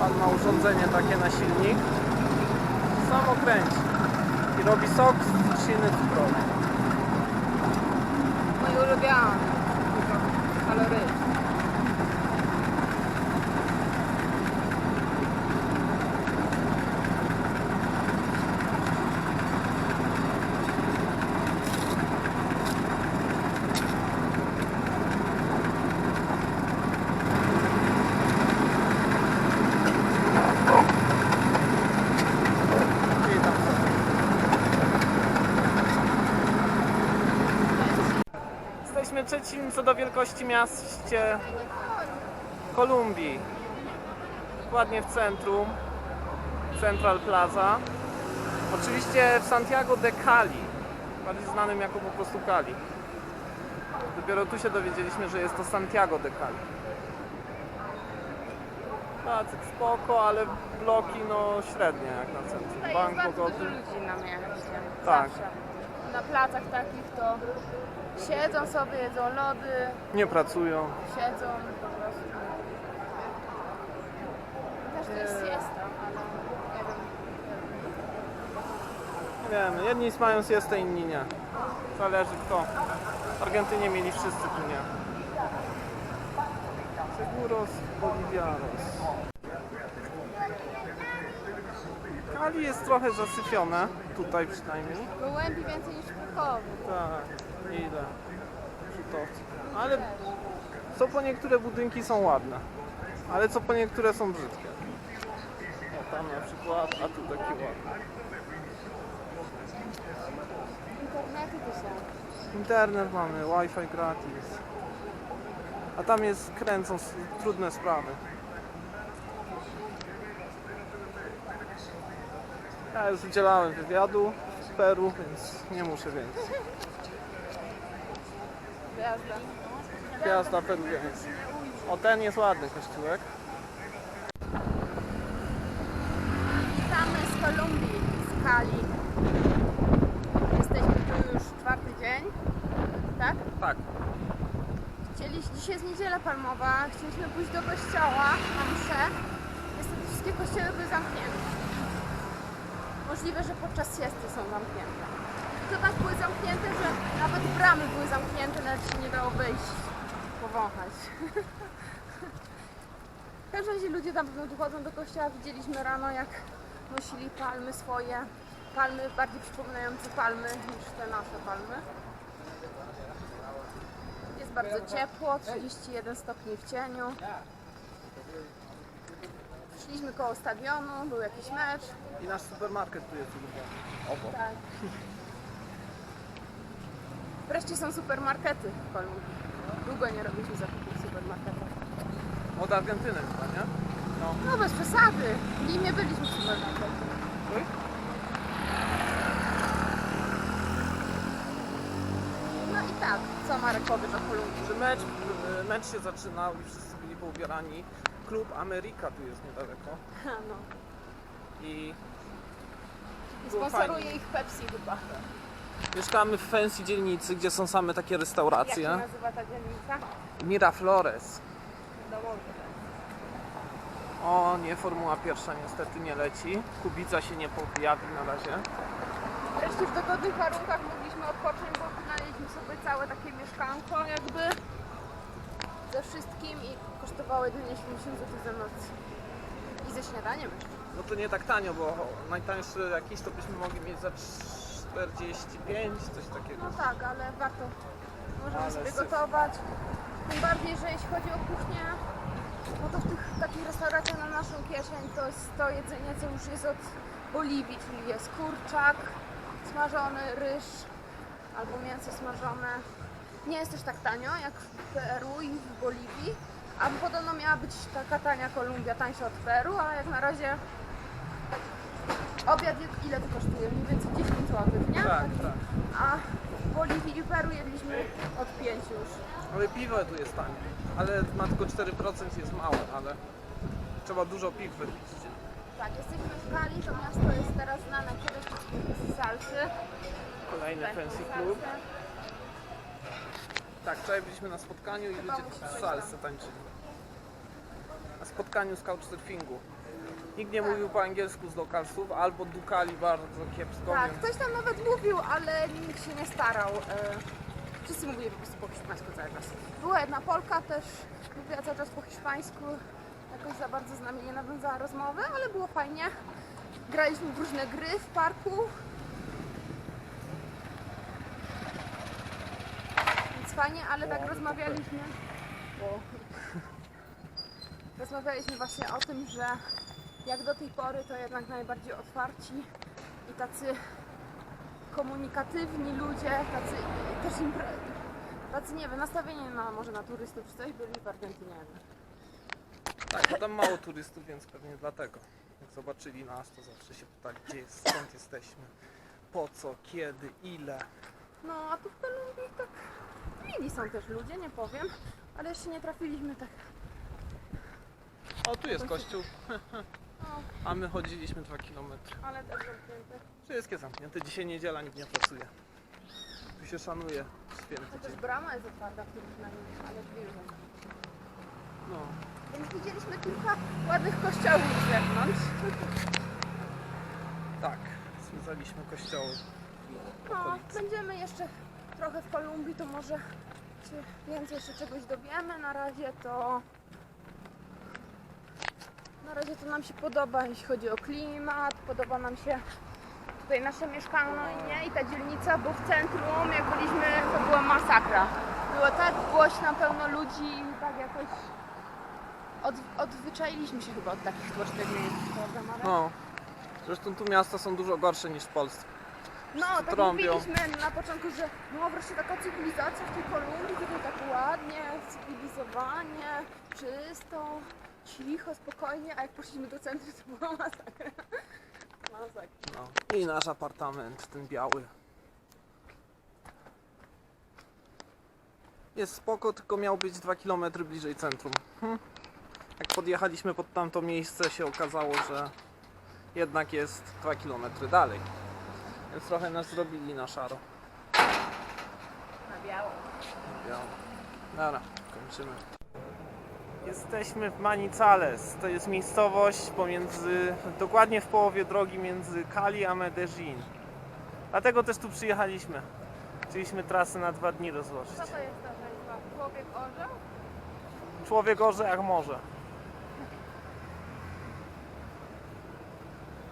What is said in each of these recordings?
Pan ma urządzenie takie na silnik. Samo kręci. I robi sok z trzciny cukrowej. Mój ulubiony. Kaloryczny. Witam sobie. Jesteśmy trzecim co do wielkości mieście Kolumbii. Ładnie w centrum. Central Plaza. Oczywiście w Santiago de Cali. Bardziej znanym jako po prostu Cali. Dopiero tu się dowiedzieliśmy, że jest to Santiago de Cali. Tacyk spoko, ale bloki no średnie jak na centrum. Tutaj Bank jest bardzo dużo ludzi na mieście. Tak. Zawsze. Na placach takich to siedzą sobie, jedzą lody, Nie pracują. siedzą po prostu. Też to jest siesta, ale nie wiem. Nie wiem, jedni mają siestę, inni nie. Zależy kto. W Argentynie mieli wszyscy, tu nie. Seguros Bolivianos. Kali jest trochę zasypione, tutaj przynajmniej. Gołębi więcej niż w Krakowie. Ile? Rzutowców. Ale co po niektóre budynki są ładne, ale co po niektóre są brzydkie. O tam na przykład, a tu taki ładny. Internety to są. Internet mamy, Wi-Fi gratis. A tam jest kręcą trudne sprawy. Ja już udzielałem wywiadu z Peru, więc nie muszę więcej. Gwiazda. Gwiazda. O ten jest ładny kościółek. Witamy z Kolumbii, z Kali. Jesteśmy tu już czwarty dzień, tak? Tak. Chcieliśmy, dzisiaj jest niedziela palmowa, chcieliśmy pójść do kościoła na mszę. Niestety wszystkie kościoły były zamknięte. Możliwe, że podczas siesty są zamknięte. To tak były zamknięte, że nawet bramy były zamknięte, nawet się nie dało wejść, powąchać. W każdym razie ludzie na pewno tu chodzą do kościoła. Widzieliśmy rano, jak nosili palmy swoje. Palmy bardziej przypominające palmy niż te nasze palmy. Jest bardzo ciepło, 31 stopni w cieniu. Szliśmy koło stadionu, był jakiś mecz. I nasz supermarket tu jest. Obok. Tak. Wreszcie są supermarkety w Kolumbii. Długo nie robiliśmy zakupów w supermarketach. Od Argentyny chyba, nie? No. No bez przesady. W Limie byliśmy w supermarkecie. Oj. No i tak, co Marek powiesz o Kolumbii? Że mecz, mecz się zaczynał i wszyscy byli poubierani. Klub Ameryka tu jest niedaleko. Ha, no. I I Było sponsoruje fajnie. ich Pepsi chyba. Mieszkamy w fancy dzielnicy, gdzie są same takie Jak się restauracje. nazywa ta dzielnica? Miraflores. Dołączę. O nie, Formuła pierwsza niestety nie leci. Kubica się nie pojawi na razie. Wreszcie w dogodnych warunkach mogliśmy odpocząć, bo wynaleźliśmy sobie całe takie mieszkanko jakby ze wszystkim i kosztowało jedynie 70 zł za noc. I ze śniadaniem. No to nie tak tanio, bo najtańszy jakiś to byśmy mogli mieć za 45, coś takiego. No tak, ale warto. Możemy Ale sobie syf. gotować. Tym bardziej, że jeśli chodzi o kuchnię, no to w tych takich restauracjach na naszą kieszeń to jest to jedzenie, co już jest od Boliwii, czyli jest kurczak, smażony, ryż albo mięso smażone. Nie jest też tak tanio jak w Peru i w Boliwii, a podobno miała być taka tania Kolumbia, tańsza od Peru, a jak na razie obiad ile to kosztuje? Mniej więcej 10 zł, nie? Tak, tak. A w Boliwii i Peru jedliśmy od 5 już. Ale piwo tu jest tanie. Ale ma tylko 4% jest małe, ale trzeba dużo piw wypić. Tak, jesteśmy w Cali, to miasto jest teraz znane przede wszystkim z salsy. Kolejny Tak, fancy club. Tak, wczoraj byliśmy na spotkaniu i ludzie salsę tańczyli. A spotkaniu z couchsurfingu. Nikt nie mówił po angielsku z lokalsów, albo dukali bardzo kiepsko, Tak, więc... ktoś tam nawet mówił, ale nikt się nie starał. e, Wszyscy mówili po prostu po hiszpańsku cały czas. Była jedna Polka też, mówiła cały czas po hiszpańsku. Jakoś za bardzo z nami nie nawiązała rozmowy, ale było fajnie. Graliśmy w różne gry w parku. Więc fajnie, ale tak rozmawialiśmy. O. Rozmawialiśmy właśnie o tym, że jak do tej pory to jednak najbardziej otwarci i tacy komunikatywni ludzie, tacy też impre, tacy nie wiem, nastawieni na może na turystów czy coś byli w Argentynie. Tak, bo tam mało turystów, więc pewnie dlatego. Jak zobaczyli nas, to zawsze się pytali, gdzie jest, skąd jesteśmy, po co, kiedy, ile. No a tu w Kolumbii tak mili są też ludzie, nie powiem, ale jeszcze nie trafiliśmy tak. O, tu jest kościół, a my chodziliśmy 2 km. ale też zamknięte. Wszystkie zamknięte. Dzisiaj niedziela, nikt nie pracuje. Tu się szanuje święty Chociaż dzień. brama jest otwarta, w nim, ale drzwi już zamknięte. No. Więc widzieliśmy kilka ładnych kościołów z zewnątrz. Tak, zwiedzaliśmy kościoły. w No, okolicy. będziemy jeszcze trochę w Kolumbii, to może się więcej jeszcze czegoś dowiemy. Na razie to. Na razie to nam się podoba, jeśli chodzi o klimat, podoba nam się tutaj nasze mieszkanie i ta dzielnica, bo w centrum jak byliśmy to była masakra. Było tak głośno, pełno ludzi i tak jakoś od, odzwyczailiśmy się chyba od takich tłocznych miejsc, prawda Marek? No. Zresztą tu miasta są dużo gorsze niż w Polsce. No, tak trąbią. mówiliśmy na początku, że no wreszcie taka cywilizacja w tej Kolumbii, tutaj tak ładnie, cywilizowanie, czysto, cicho, spokojnie, a jak poszliśmy do centrum, to była masakra. Masakra. No. I nasz apartament, ten biały. Jest spoko, tylko miał być 2 km bliżej centrum. Hm. Jak podjechaliśmy pod tamto miejsce, się okazało, że jednak jest 2 km dalej. Więc trochę nas zrobili na szaro. Na biało. Biało. Dobra, kończymy. Jesteśmy w Manizales. To jest miejscowość pomiędzy, dokładnie w połowie drogi między Cali a Medellin. Dlatego też tu przyjechaliśmy. Chcieliśmy trasę na dwa dni rozłożyć. Co to jest ta rzeźba? Człowiek orzeł? Człowiek orze jak może.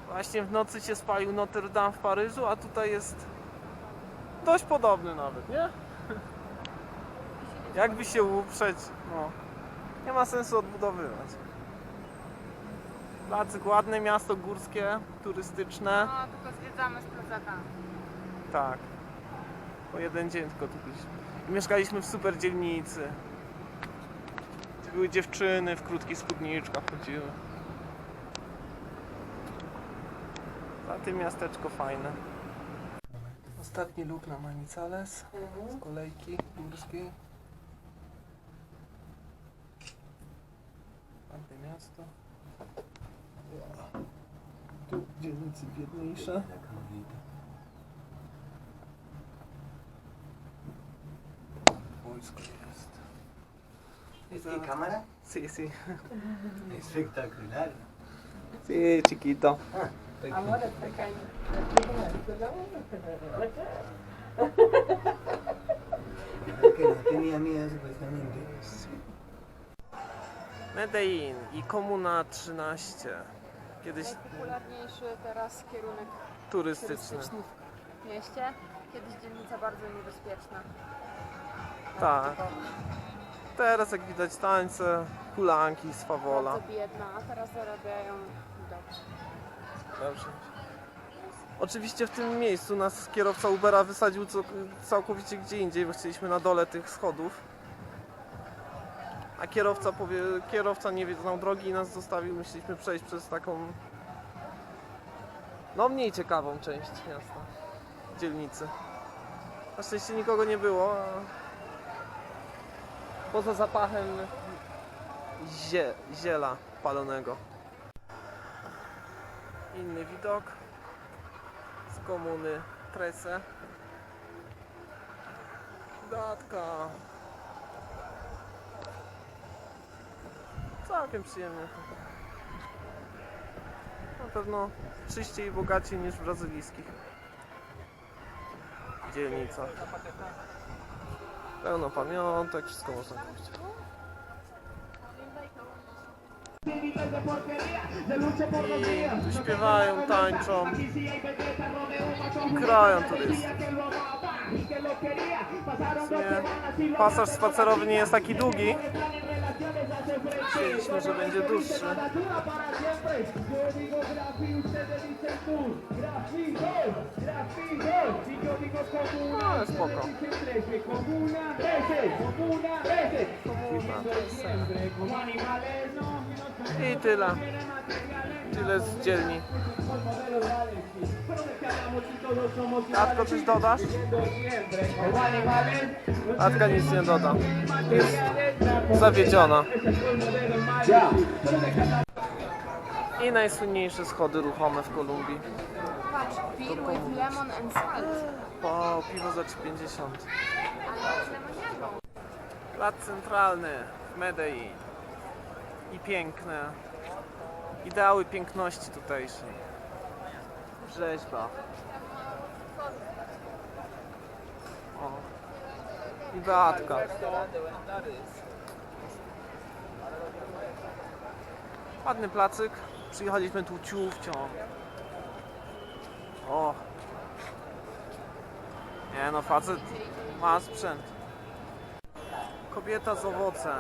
Właśnie w nocy się spalił Notre Dame w Paryżu, a tutaj jest dość podobny nawet, nie? Jakby się uprzeć, no. Nie ma sensu odbudowywać. Placyk ładne, miasto górskie, turystyczne. No, tylko zwiedzamy z plecakami. Tak. Po jeden dzień tylko tu byliśmy. I mieszkaliśmy w super dzielnicy. Gdzie Były dziewczyny w krótkich spódniczkach chodziły. A tym miasteczko fajne. Ostatni luk na Manizales z kolejki górskiej. Ładne miasto. Tu dzielnicy biedniejsze. Wojsko jest. I ¿Qué zaraz- cámara? Sí, sí. Espectacular. Sí, chiquito. Amor, que no tenía miedo supuestamente. Medellin i Komuna 13. Kiedyś Najpopularniejszy teraz kierunek turystyczny. turystyczny w mieście. Kiedyś dzielnica bardzo niebezpieczna. Tak. Teraz jak widać tańce, hulanki z fawola. Bardzo biedna, a teraz zarabiają dobrze. Dobrze. Oczywiście w tym miejscu nas kierowca Ubera wysadził co- całkowicie gdzie indziej, bo chcieliśmy na dole tych schodów. A kierowca powie, kierowca nie znał drogi i nas zostawił. Myśleliśmy przejść przez taką no mniej ciekawą część miasta, dzielnicy. Na szczęście nikogo nie było, a poza zapachem zie, ziela palonego. Inny widok z komuny Trese. Datka. Całkiem przyjemnie. Na pewno czyściej i bogaciej niż w brazylijskich dzielnicach. Pełno pamiątek, wszystko można kupić. Śpiewają, tańczą, krają turystów. Pasaż spacerowy nie jest taki długi. Myśleliśmy, że będzie dłuższy. No, ale spoko. I tyle. Tyle z dzielni. Atko, coś dodasz? Atka nic nie doda. Jest zawiedziona. I najsłynniejsze schody ruchome w Kolumbii. Patrz, beer with lemon and salt. Po piwo za 3,50. Ale z lemoniadą. Plac centralny w Medellin. I piękne. Ideały piękności tutejszej. Rzeźba. O. I Beatka. Ładny placyk. Przyjechaliśmy tu ciufcią. O. Nie no, facet ma sprzęt. Kobieta z owocem.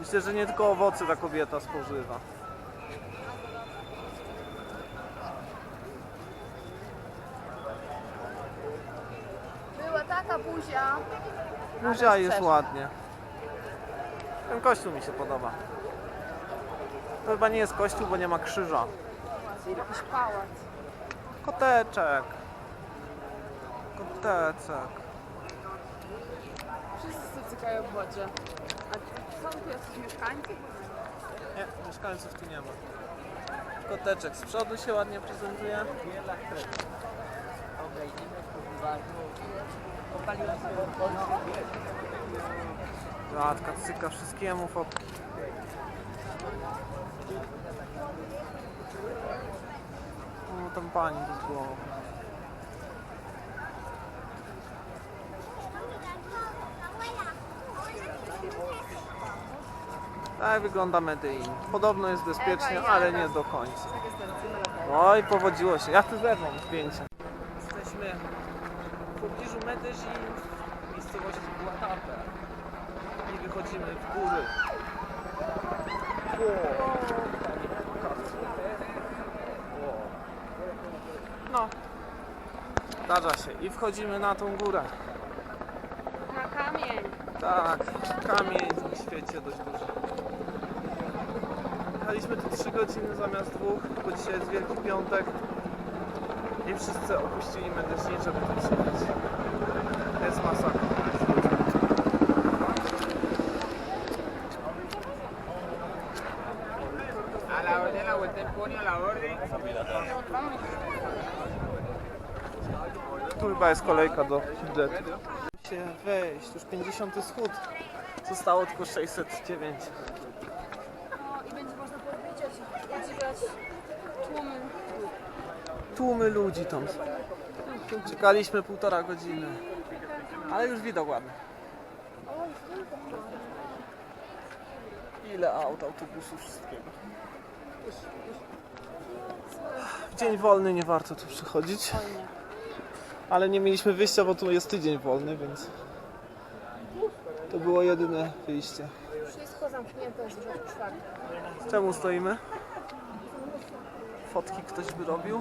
Myślę, że nie tylko owoce ta kobieta spożywa. Była taka buzia. Muzea jest ładnie. Ten kościół mi się podoba. To chyba nie jest kościół, bo nie ma krzyża. Jakiś pałac. Koteczek. Kotecek. Wszyscy cykają w wodzie. A są tu jacyś mieszkańcy? Nie, mieszkańców tu nie ma. Koteczek z przodu się ładnie prezentuje. Radka cyka wszystkiemu fotki. O, tam pani bez głowy. Tak wygląda Medellin. Podobno jest bezpiecznie, ale nie do końca. Oj, powodziło się. Ja tu zerwam zdjęcie. Jesteśmy w pobliżu Medellin, w miejscowości Guatapé. I wychodzimy w góry. No. Zdarza się. I wchodzimy na tą górę. Na kamień. Tak, kamień w świecie dość duży. Jechaliśmy tu 3 godziny zamiast dwóch, bo dzisiaj jest Wielki Piątek i wszyscy opuścili Medellin, żeby tu przyjechać. Jest masakra. Chyba jest kolejka do biletu. Się wejść, już 50 schód. Zostało tylko 609. No i będzie można powiedzieć, podziwiać tłumy. Tłumy ludzi tam. Czekaliśmy półtora godziny. Ale już widok ładny. Ile aut, autobusów, wszystkiego. W dzień wolny nie warto tu przychodzić. Ale nie mieliśmy wyjścia, bo tu jest tydzień wolny, więc to było jedyne wyjście. Wszystko zamknięte jest już od czwartku. Czemu stoimy? Fotki ktoś by robił?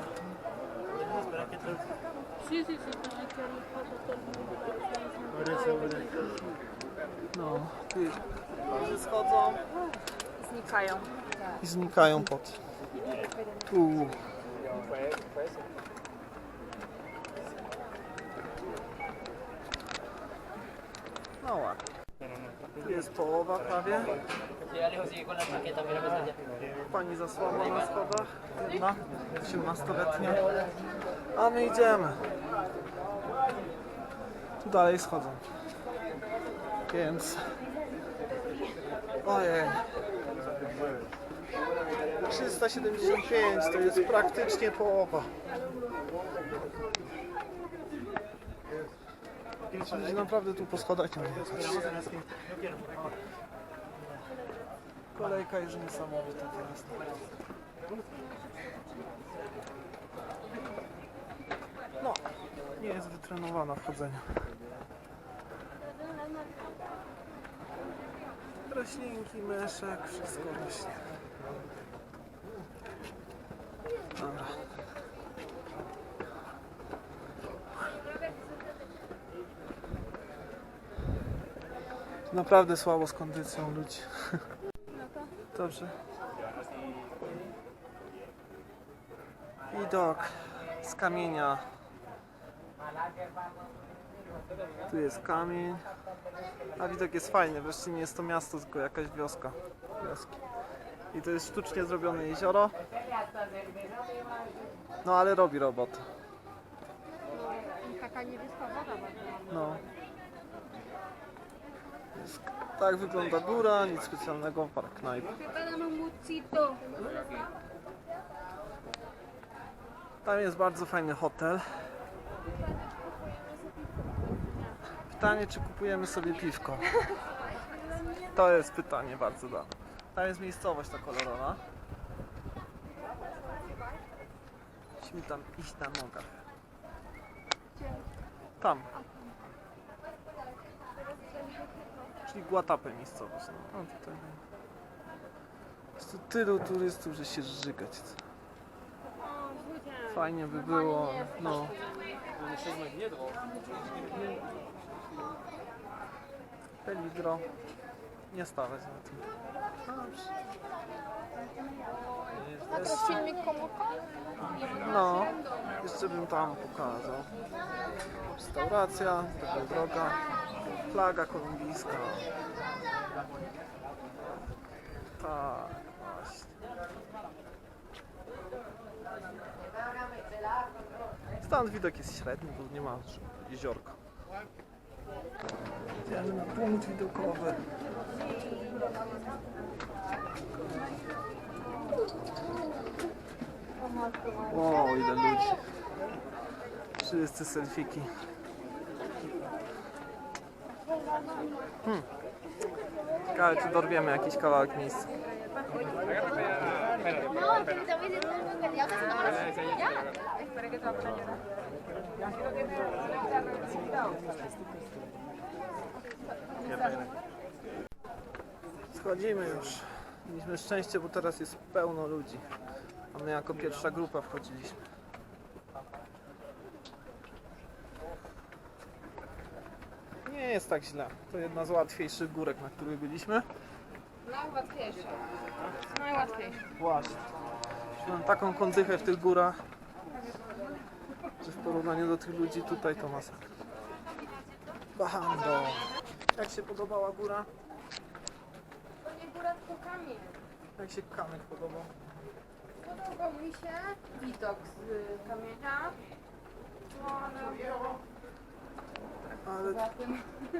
No, tu ludzie schodzą Znikają. i znikają pod. Tu. Tu jest połowa prawie. Pani zasłała na schodach. Jedna, 18-letnia. A my idziemy. Tu dalej schodzą. Więc... Ojej. 375 to jest praktycznie połowa. Czyli naprawdę tu po schodach nie. Kolejka jest niesamowita teraz. No, nie jest wytrenowana w chodzeniu. Roślinki, myszek, wszystko rośnie. Dobra. Naprawdę słabo z kondycją ludzi. Dobrze. Widok z kamienia. Tu jest kamień. A widok jest fajny, wreszcie nie jest to miasto, tylko jakaś wioska. Wioski. I to jest sztucznie zrobione jezioro. No ale robi robotę. Taka niebieska woda. No. Tak wygląda góra, nic specjalnego, park knajp. Tam jest bardzo fajny hotel. Pytanie, czy kupujemy sobie piwko? To jest pytanie bardzo dobre. Tam jest miejscowość ta kolorowa. Musimy tam iść na nogach. Tam. Czyli Guatapé miejscowość. No, no tutaj. Jest tu tylu turystów, że się żygać. chce. Fajnie by było. No. Peligro. Nie stawać na tym. To filmik komórka? No, jeszcze bym tam pokazał. Restauracja, taka droga, flaga kolumbijska. Tak, właśnie. Stąd widok jest średni, bo nie ma jeziorka. Idziemy punkt widokowy. O, ile ludzi. Wszyscy selfiki. Hmm. Ciekawe, czy dorwiemy jakiś kawałek poner Schodzimy już. Mieliśmy szczęście, bo teraz jest pełno ludzi. A my jako pierwsza grupa wchodziliśmy. Nie jest tak źle. To jedna z łatwiejszych górek, na których byliśmy. Najłatwiejsze. Najłatwiejsze. Właśnie. Mam taką kondychę w tych górach, że w porównaniu do tych ludzi tutaj to masakra. Bando. Jak się podobała góra? To nie góra, tylko kamień. Jak się kamyk podobał? Podobał mi się widok z y, kamienia. No, ale Ale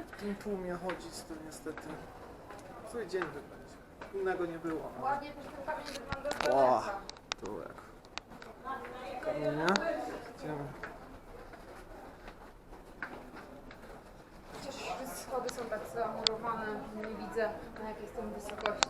w tym tłumie chodzić to niestety cały dzień będzie. Innego nie było. ale- Ładnie też ten kamień wygląda O, tu jak. Kamienia. Idziemy. Chociaż schody są tak zamurowane, nie widzę na jakiej jestem wysokości.